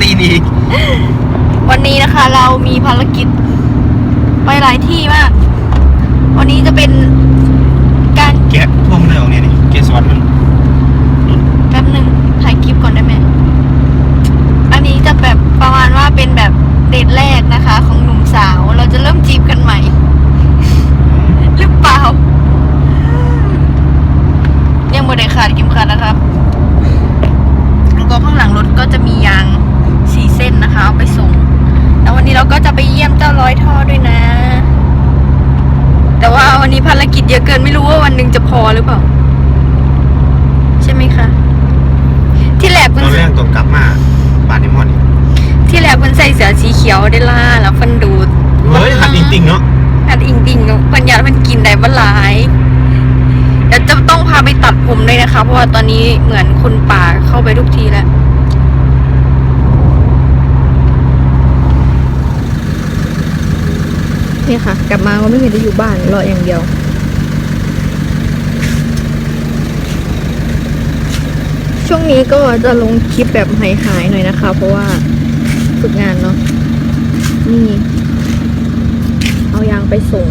ตีนอีกวันนี้นะคะเรามีภารกิจไปหลายที่มาก วันนี้จะเป็นการ แกะพวกมันเลยออกเนี่ยนี่เกสรมัน แป๊บหนึ่งถ่ายคลิปก่อนได้ไหมอันนี้จะแบบประมาณว่าเป็นแบบเดทแรกนะคะ ของหนุ่มสาว เราจะเริ่มจีบกันใหม่ หรือเปล่า ยังบ่ได้ขาดเข็มขัดนะครับ แล้วก็ข้างหลังรถก็จะมียางสีเส้นนะคะ เอาไปส่ง แล้ ววันนี้เราก็จะไปเยี่ยมเจ้าร้อยท่อด้วยนะ แต่ว่าวันนี้ภารกิจเยอะเกินไม่รู้ว่าวันหนึ่งจะพอหรือเปล่า ใช่ไหมคะ ที่แรกเพิ่นเราเรื่องตัวกลับมาบาดนิมอนอีกที่แรกเพิ่นใส่เสื้อสีเขียวได้ล่าแล้วเพิ่นดูดเฮ้ยหัดจริงๆเนาะหัดอิงติงเพิ่นอยากเพิ่นกินได้บ่หลายเดี๋ยวจะต้องพาไปตัดผมด้วยนะคะ เพราะว่าตอนนี้เหมือนคนป่าเข้าไปทุกทีแล้ว นี่ค่ะ กลับมาก็ไม่เห็นจะอยู่บ้านรออย่างเดียวช่วงนี้ก็จะลงคลิปแบบหายๆหน่อยนะคะ เพราะว่าฝึกงานเนาะนี่ เอายางไปส่ง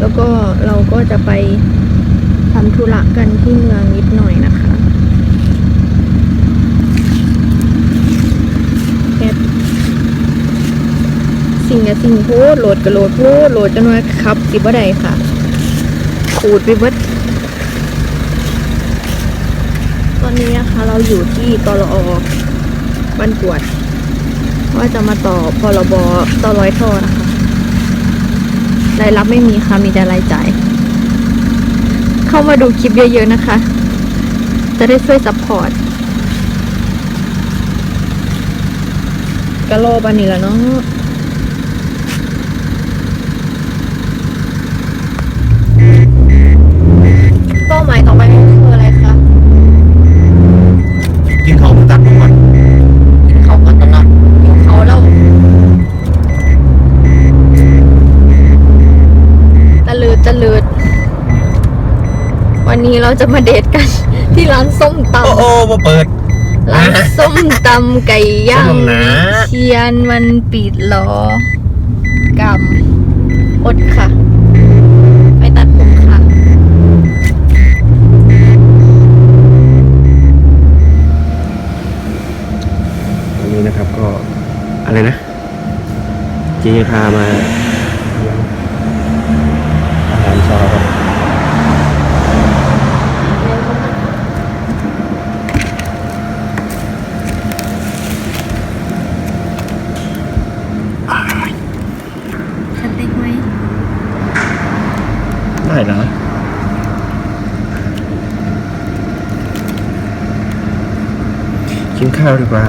แล้วก็เราก็จะไปทำธุระกันที่เมืองนิดหน่อยนะคะแค่สิ่ง กับสิ่งโพดโหลดกับโหลดโพดโหลดจนว่าครับสิบ่ได้ค่ะขูดไปเบิดตอนนี้นะคะเราอยู่ที่ตลอบ้านกวด ว่าจะมาต่อพรบต่อร้อยท่อนะคะรายรับไม่มีค่ะ มีแต่รายจ่าย เข้ามาดูคลิปเยอะๆนะคะ จะได้ช่วยซัพพอร์ตกะโลบันนี้แล้วเนาะเป้าหมายต่อไปคืออะไรคะ กินเขาตัดผมก่อน กินเขาก่อนตลอดกินเขาแล้วตะลืดตะลืด วันนี้ เราจะมาเดทกัน ที่ร้านส้มตโอ้โอ้มาเปิดำร้านส้มตำไก่ย่างส้มนะ เชียนมันปิดล้อกำอดค่ะ ไปตัดผมค่ะตรงนี้นะครับก็อะไรนะเจีพามาเลี้ยงอาหารเช้าครับอ้าย สเต็กไหม ได้เหรอ กินข้าวดีกว่า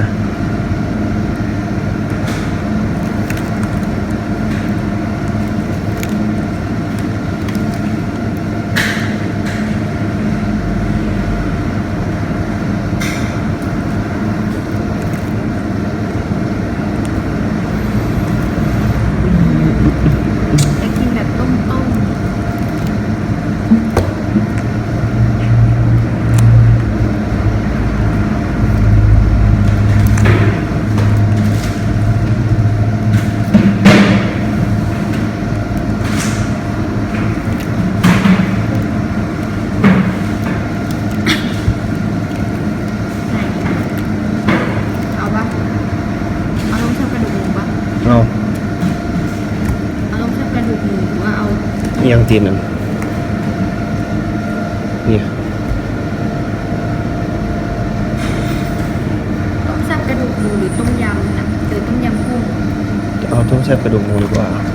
จะกินแบบต้มๆ เอาปะเอาต้มแซ่บกระดูกหมูปะ เอา เอาต้มแซ่บกระดูกหมูหรือว่าเอา นี่ยังตีนนั่นนี่ต้มแซ่บกระดูกหมูหรือต้มยำนะหรือต้มยำกุ้ง เอาต้มแซ่บกระดูกหมูดีกว่าอา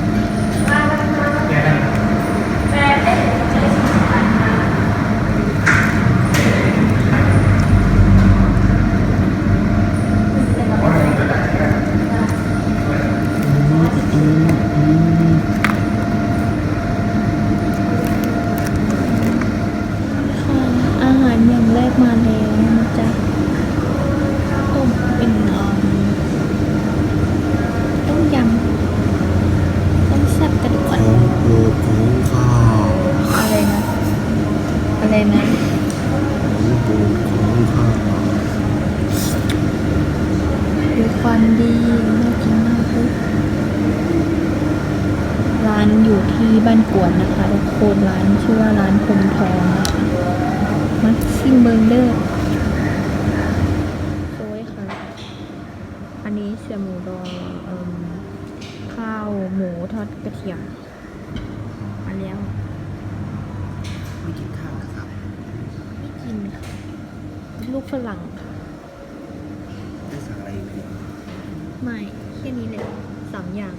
ยไหมดูความดีน่ากินมากุ๊ยร้านอยู่ที่บ้านกวนนะคะทุกคนร้านชื่อว่าร้านคมทองนะคะมัสซิ่งเบอร์เดอร์สวยค่ะ อันนี้เสียหมูดองข้าวหมูทอดกระเทียม ลูกฝรั่งค่ะ ได้สั่งอะไรไหม ไม่แค่นี้เลยสามอย่าง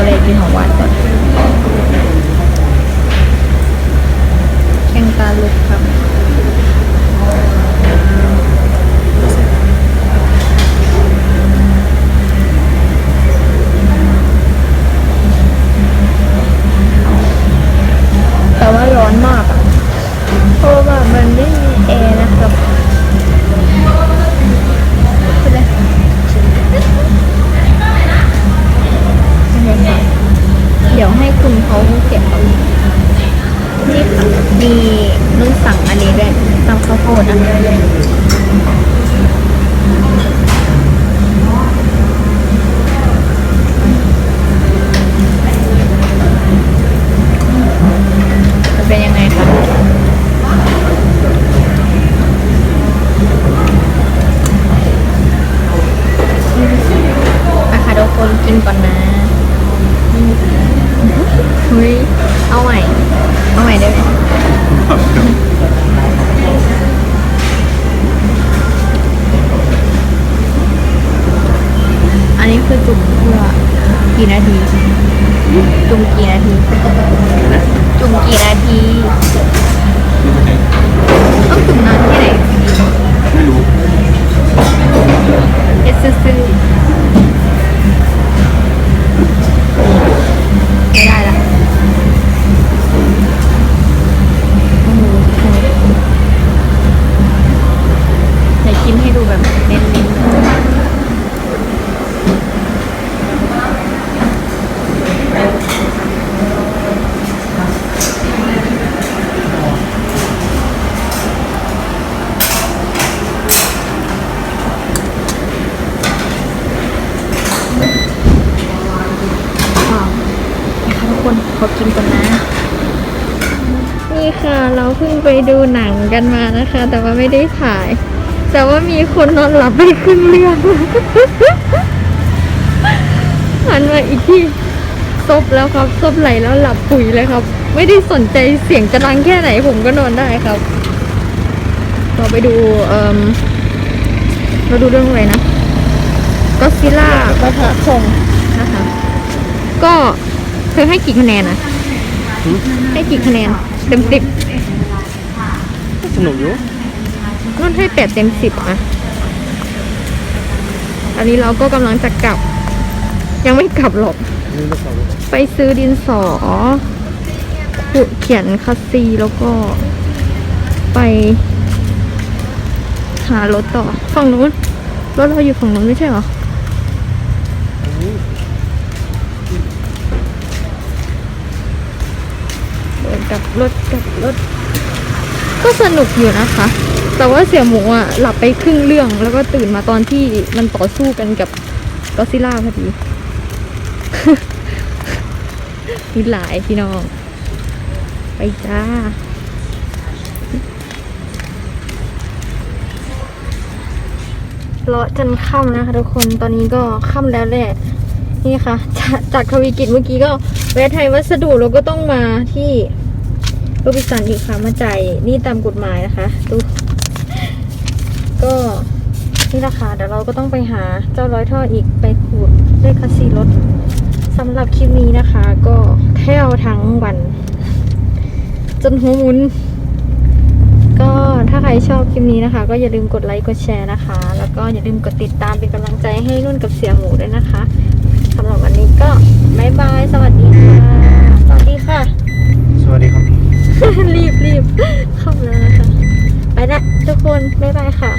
ของคาวเลยกินของหวานก่อน มีนุ่นสั่งอันนี้ด้วยตำข้าวโพดอันนี้ กี่นาที จุ่มกี่นาที จุ่มกี่นาทีต้องจุ่มนานแค่ไหนไม่รู้เอสซื้อไม่ได้ละโอ้โหไหนกินให้ดูแบบเน้นๆว้าวนะคะทุกคนขอกินก่อนนะ นี่ค่ะ เราเพิ่ง ไปดูหนังกันมานะคะ แต่ว่าไม่ได้ถ่าย แต่ว่ามีคนนอนหลับไปครึ่งเรื่องหันมาอีกที่ซบแล้วครับซบไหลแล้วหลับปุ๋ยเลยครับ ไม่ได้สนใจเสียงจะดังแค่ไหนผมก็นอนได้ครับเราไปดูเอ่มเราดูเรื่องอะไรนะก็ซิล่าประทะคงนะคะก็เธอให้กี่คะแนนอะให้กี่คะแนนเต็มสิบ สนุกอยู่นุ่นให้แปดเต็มสิบอะอันนี้เราก็กำลังจะกลับ ยังไม่กลับหรอก ไปซื้อดินสอขุดเขียนคัสซีแล้วก็ ไป หารถต่อฝั่งนู้นรถเราอยู่ฝั่งนู้นไม่ใช่หรอเดินกลับรถกลับรถ ก็สนุกอยู่นะคะ แต่ว่าเสี่ยหมูอะหลับไปครึ่งเรื่องแล้วก็ตื่นมาตอนที่มันต่อสู้กันกับก็ซิล่าพอดีมีหลายพี่น้อง ไปจ้าเลาะจนค่ำนะคะทุกคนตอนนี้ก็ค่ำแล้วแหละ นี่ค่ะ จากจากทวีกิจเมื่อกี้ก็แวะไทยวัสดุเราก็ต้องมาที่ ก็ไปสั่นอีกค่ะมาจ่ายนี่ตามกฎหมายนะคะดูก็นี่ราคาเดี๋ยวเราก็ต้องไปหาเจ้าร้อยท่ออีกไปขูดได้คัสซีรถสำหรับคลิปนี้นะคะ ก็เที่ยวทั้งวัน จนหัวมุน ก็ถ้าใครชอบคลิปนี้นะคะ ก็อย่าลืมกดไลค์กดแชร์นะคะ แล้วก็อย่าลืมกดติดตามเป็นกำลังใจให้นุ่นกับเสียหมูด้วยนะคะสำหรับวันนี้ก็บายบาย สวัสดีค่ะ สวัสดีค่ะ สวัสดีครับ รีบรีบเข้าแล้วนะคะ ไปนะทุกคน บ๊ายบายค่ะ